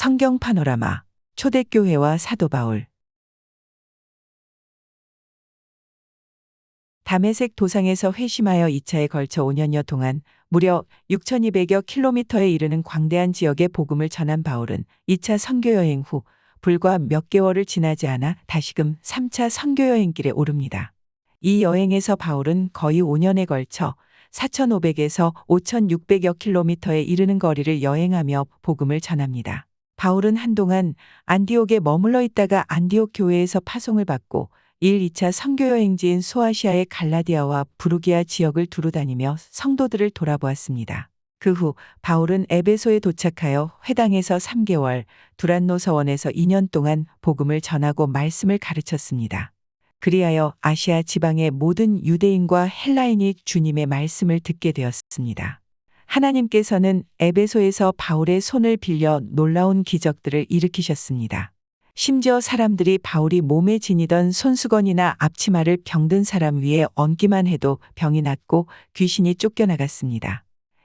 성경 파노라마 초대교회와 사도 바울 담에색 도상에서 회심하여 2차에 걸쳐 5년여 동안 무려 6,200여 킬로미터에 이르는 광대한 지역의 복음을 전한 바울은 2차 선교 여행 후 불과 몇 개월을 지나지 않아 다시금 3차 선교 여행길에 오릅니다. 이 여행에서 바울은 거의 5년에 걸쳐 4,500에서 5,600여 킬로미터에 이르는 거리를 여행하며 복음을 전합니다. 바울은 한동안 안디옥에 머물러 있다가 안디옥 교회에서 파송을 받고 1, 2차 선교 여행지인 소아시아의 갈라디아와 부르기아 지역을 두루 다니며 성도들을 돌아보았습니다. 그 후 바울은 에베소에 도착하여 회당에서 3개월, 두란노 서원에서 2년 동안 복음을 전하고 말씀을 가르쳤습니다. 그리하여 아시아 지방의 모든 유대인과 헬라인이 주님의 말씀을 듣게 되었습니다. 하나님께서는 에베소에서 바울의 손을 빌려 놀라운 기적들을 일으키셨습니다. 심지어 사람들이 바울이 몸에 지니던 손수건이나 앞치마를 병든 사람 위에 얹기만 해도 병이 낫고 귀신이 쫓겨나갔습니다.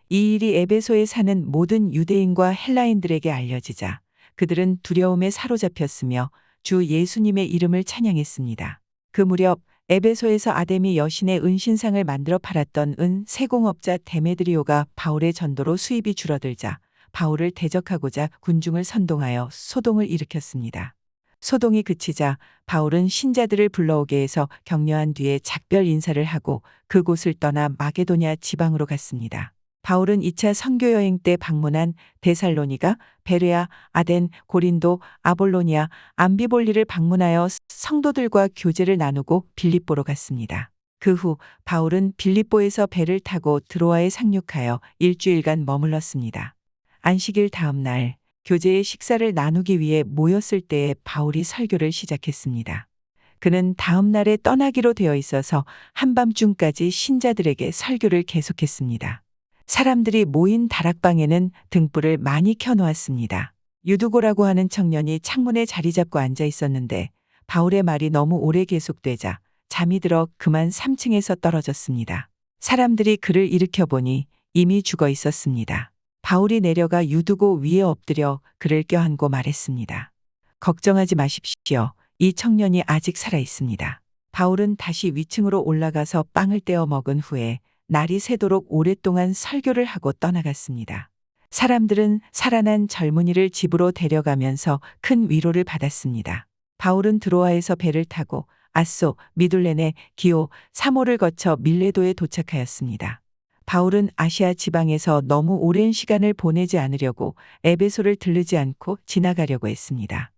이 일이 에베소에 사는 모든 유대인과 헬라인들에게 알려지자 그들은 두려움에 사로잡혔으며 주 예수님의 이름을 찬양했습니다. 그 무렵 에베소에서 아데미 여신의 은신상을 만들어 팔았던 은 세공업자 데메드리오가 바울의 전도로 수입이 줄어들자 바울을 대적하고자 군중을 선동하여 소동을 일으켰습니다. 소동이 그치자 바울은 신자들을 불러오게 해서 격려한 뒤에 작별 인사를 하고 그곳을 떠나 마게도냐 지방으로 갔습니다. 바울은 2차 선교 여행 때 방문한 데살로니가, 베레아, 아덴, 고린도, 아볼로니아, 암비볼리를 방문하여 성도들과 교제를 나누고 빌립보로 갔습니다. 그 후 바울은 빌립보에서 배를 타고 드로아에 상륙하여 일주일간 머물렀습니다. 안식일 다음 날 교제의 식사를 나누기 위해 모였을 때에 바울이 설교를 시작했습니다. 그는 다음 날에 떠나기로 되어 있어서 한밤중까지 신자들에게 설교를 계속했습니다. 사람들이 모인 다락방에는 등불을 많이 켜놓았습니다. 유두고라고 하는 청년이 창문에 자리 잡고 앉아 있었는데 바울의 말이 너무 오래 계속되자 잠이 들어 그만 3층에서 떨어졌습니다. 사람들이 그를 일으켜 보니 이미 죽어 있었습니다. 바울이 내려가 유두고 위에 엎드려 그를 껴안고 말했습니다. 걱정하지 마십시오. 이 청년이 아직 살아 있습니다. 바울은 다시 위층으로 올라가서 빵을 떼어 먹은 후에 날이 새도록 오랫동안 설교를 하고 떠나갔습니다. 사람들은 살아난 젊은이를 집으로 데려가면서 큰 위로를 받았습니다. 바울은 드로아에서 배를 타고 아소, 미둘레네, 기오, 사모를 거쳐 밀레도에 도착하였습니다. 바울은 아시아 지방에서 너무 오랜 시간을 보내지 않으려고 에베소를 들르지 않고 지나가려고 했습니다.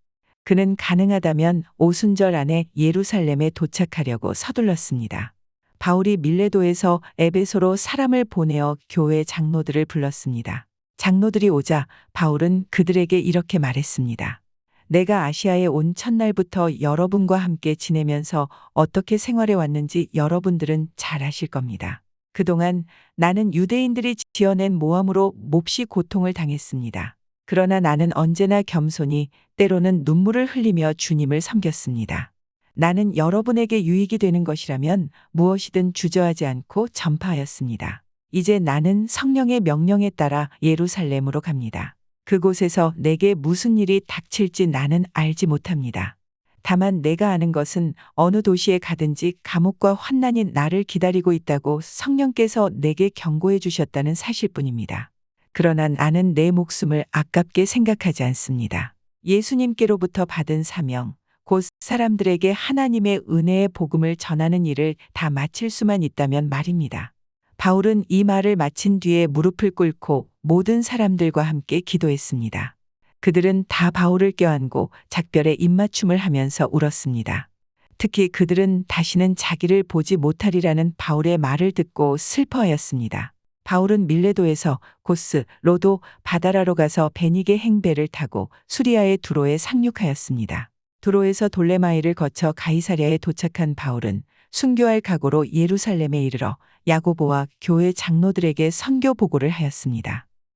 그는 가능하다면 오순절 안에 예루살렘에 도착하려고 서둘렀습니다. 바울이 밀레도에서 에베소로 사람을 보내어 교회 장로들을 불렀습니다. 장로들이 오자 바울은 그들에게 이렇게 말했습니다. 내가 아시아에 온 첫날부터 여러분과 함께 지내면서 어떻게 생활해 왔는지 여러분들은 잘 아실 겁니다. 그동안 나는 유대인들이 지어낸 모함으로 몹시 고통을 당했습니다. 그러나 나는 언제나 겸손히 때로는 눈물을 흘리며 주님을 섬겼습니다. 나는 여러분에게 유익이 되는 것이라면 무엇이든 주저하지 않고 전파하였습니다. 이제 나는 성령의 명령에 따라 예루살렘으로 갑니다. 그곳에서 내게 무슨 일이 닥칠지 나는 알지 못합니다. 다만 내가 아는 것은 어느 도시에 가든지 감옥과 환난이 나를 기다리고 있다고 성령께서 내게 경고해 주셨다는 사실뿐입니다. 그러나 나는 내 목숨을 아깝게 생각하지 않습니다. 예수님께로부터 받은 사명, 곧 사람들에게 하나님의 은혜의 복음을 전하는 일을 다 마칠 수만 있다면 말입니다. 바울은 이 말을 마친 뒤에 무릎을 꿇고 모든 사람들과 함께 기도했습니다. 그들은 다 바울을 껴안고 작별의 입맞춤을 하면서 울었습니다. 특히 그들은 다시는 자기를 보지 못하리라는 바울의 말을 듣고 슬퍼하였습니다. 바울은 밀레도에서 고스, 로도, 바다라로 가서 베니게 행배를 타고 수리아의 두로에 상륙하였습니다. 두로에서 돌레마이를 거쳐 가이사랴에 도착한 바울은 순교할 각오로 예루살렘에 이르러 야고보와 교회 장로들에게 선교 보고를 하였습니다.